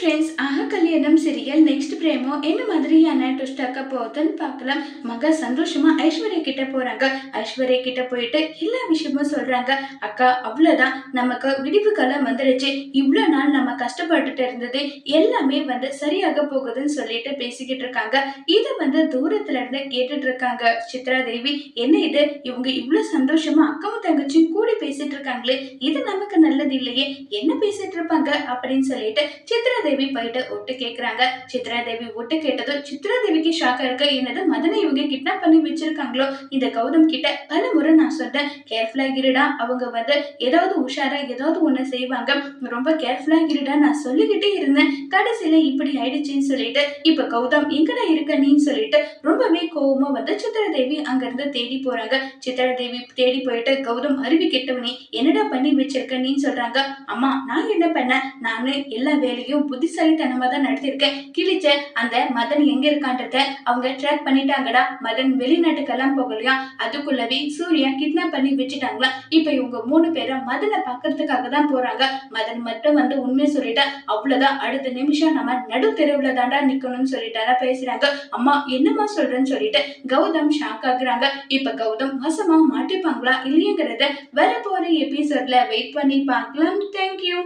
Friends ஆக கல்யாணம் serial next பிரேமோ என்ன மாதிரியான ட்விஸ்ட் ஆக்க போகுதுன்னு பார்க்கலாம். மக சந்தோஷமா ஐஸ்வர்யா கிட்ட போறாங்க. ஐஸ்வர்யா கிட்ட போயிட்டு எல்லா விஷயமும் சொல்றாங்க. அக்கா அவ்வளவுதான். நமக்கு விடிவு காலம் வந்துடுச்சு இவ்வளோ நாள் நம்ம கஷ்டப்பட்டுட்டு இருந்தது எல்லாமே வந்து சரியாக போகுதுன்னு சொல்லிட்டு பேசிக்கிட்டு இருக்காங்க. இதை வந்து தூரத்துல இருந்து கேட்டுட்டு இருக்காங்க. சித்ரா தேவி என்ன இது? இவங்க இவ்வளோ சந்தோஷமா அக்காவும் தங்கச்சியும் கூடி பேசிட்டு இருக்காங்களே. இது நமக்கு நல்லது இல்லையே. என்ன பேசிட்டு இருப்பாங்க? அப்படின்னு சொல்லிட்டு சித்ரா தேவி போயிட்டு ஒட்டு கேக்குறாங்க. சித்ரா தேவி ஒட்டு கேட்டதும் சித்ரா தேவிக்கு ஷாக்கா இருக்கு. என்னது மதனை இவங்க கிட்னாப் பண்ணி வச்சிருக்காங்களோ? இந்த கௌதம் கிட்ட பல முறை நான் சொன்னேன் கேர்ஃபுல்லா இருடா. அவங்க வந்து ஏதாவது உஷாரா ஏதாவது ஒண்ணு செய்வாங்க. ரொம்ப கேர்ஃபுல்லா இருடா. நான் சொல்லிக்கிட்டே இருந்தேன். கடைசியில இப்படி ஆயிடுச்சுன்னு சொல்லிட்டு இப்ப கௌதம் எங்கடா இருக்க நீன்னு சொல்லிட்டு ரொம்பவே கோபமா வந்து சித்ரா தேவி அங்க இருந்து தேடி போறாங்க. சித்ரா தேவி தேடி போயிட்டு கௌதம் அருவி கெட்டவனே என்னடா பண்ணி வச்சிருக்க? நீன்னு சொல்றாங்க. அம்மா நான் என்ன பண்ணேன்? நானு எல்லா வேலையும் புத்திசாலித்தனமா தான் நடத்திருக்கேன் கிழிச்ச அந்த மதன் எங்க இருக்கான்றத அவங்க ட்ராக் பண்ணிட்டாங்கடா. மதன் வெளிநாட்டுக்கெல்லாம் போகலையா? அதுக்குள்ளவே சூர்யா கிட்னாப் பண்ணி வச்சுட்டாங்களா இப்ப இவங்க மூணு பேரும் மதனை பாக்குறதுக்காக தான் போறாங்க. மதன் மட்டும் வந்து உண்மையை சொல்லிட்டா அவ்வளவுதான். அடுத்த நிமிஷம் நம்ம நடு தெருவுல தாண்டா நிக்கணும்னு சொல்லிட்டாரா பேசுறாங்க. அம்மா என்னம்மா சொல்றேன்னு சொல்லிட்டு கௌதம் ஷாக் ஆகுறாங்க. இப்ப கௌதம் வசமா மாட்டிப்பாங்களா இல்லையங்கிறத வரப்போற எபிசோட்ல வெயிட் பண்ணி பார்க்கலாம். தேங்க்யூ